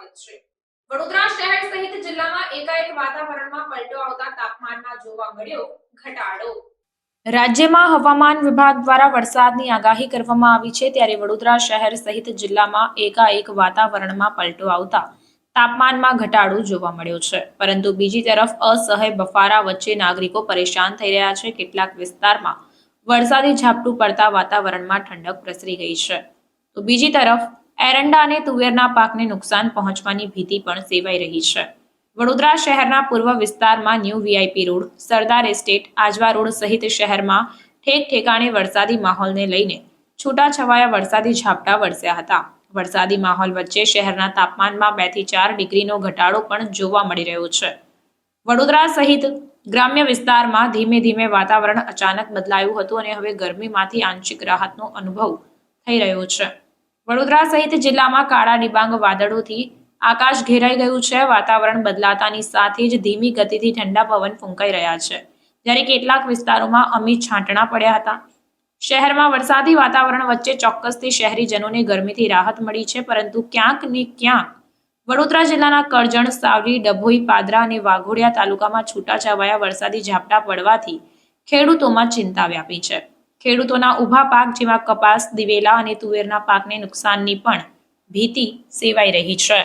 સ્વાગત છે. વડોદરા શહેર સહિત જિલ્લામાં એકાએક વાતાવરણમાં પલટો આવતા તાપમાનમાં જોવા મળ્યો ઘટાડો. રાજ્યમાં હવામાન વિભાગ દ્વારા વરસાદની આગાહી કરવામાં આવી છે ત્યારે વડોદરા શહેર સહિત જિલ્લામાં એકાએક વાતાવરણમાં પલટો આવતા તાપમાનમાં ઘટાડો જોવા મળ્યો છે. પરંતુ બીજી તરફ અસહય બફારા વચ્ચે નાગરિકો પરેશાન થઈ રહ્યા છે. કેટલાક વિસ્તારમાં વરસાદી ઝાપટું પડતા વાતાવરણમાં ઠંડક પ્રસરી ગઈ છે. તો બીજી તરફ એરંડા અને તુવેરના પાકને નુકસાન પહોંચવાની ભીતિ પણ સેવાઈ રહી છે. વડોદરા શહેરના પૂર્વ વિસ્તારમાં new VIP road, Sardar estate, Ajwa road સહિત શહેરમાં ઠેક ઠેકાણે વરસાદી માહોલને લઈને છૂટાછવાયા વરસાદી ઝાપટા વરસ્યા હતા. વરસાદી માહોલ વચ્ચે શહેરના તાપમાનમાં બેથી ચાર ડિગ્રીનો ઘટાડો પણ જોવા મળી રહ્યો છે. વડોદરા સહિત ગ્રામ્ય વિસ્તારમાં ધીમે ધીમે વાતાવરણ અચાનક બદલાયું હતું અને હવે ગરમીમાંથી આંશિક રાહતનો અનુભવ થઈ રહ્યો છે. વડોદરા સહિત જિલ્લામાં કાળા ડિબાંગ વાદળોથી આકાશ ઘેરાઈ ગયું છે. વાતાવરણ બદલાતાની સાથે જ ધીમી ગતિથી ઠંડા પવન ફૂંકાઈ રહ્યા છે. જ્યારે કેટલાક વિસ્તારોમાં અમી છાંટણા પડ્યા હતા. શહેરમાં વરસાદી વાતાવરણ વચ્ચે ચોક્કસથી શહેરીજનોને ગરમીથી રાહત મળી છે, પરંતુ ક્યાંક ને ક્યાંક વડોદરા જિલ્લાના કરજણ સાવલી ડભોઈ, પાદરા અને વાઘોડિયા તાલુકામાં છૂટાછવાયા વરસાદી ઝાપટા પડવાથી ખેડૂતોમાં ચિંતા વ્યાપી છે. ખેડૂતોના ઊભા પાક જેવા કપાસ, દિવેલા અને તુવેરના પાકને નુકસાનની પણ ભીતિ સેવાઈ રહી છે.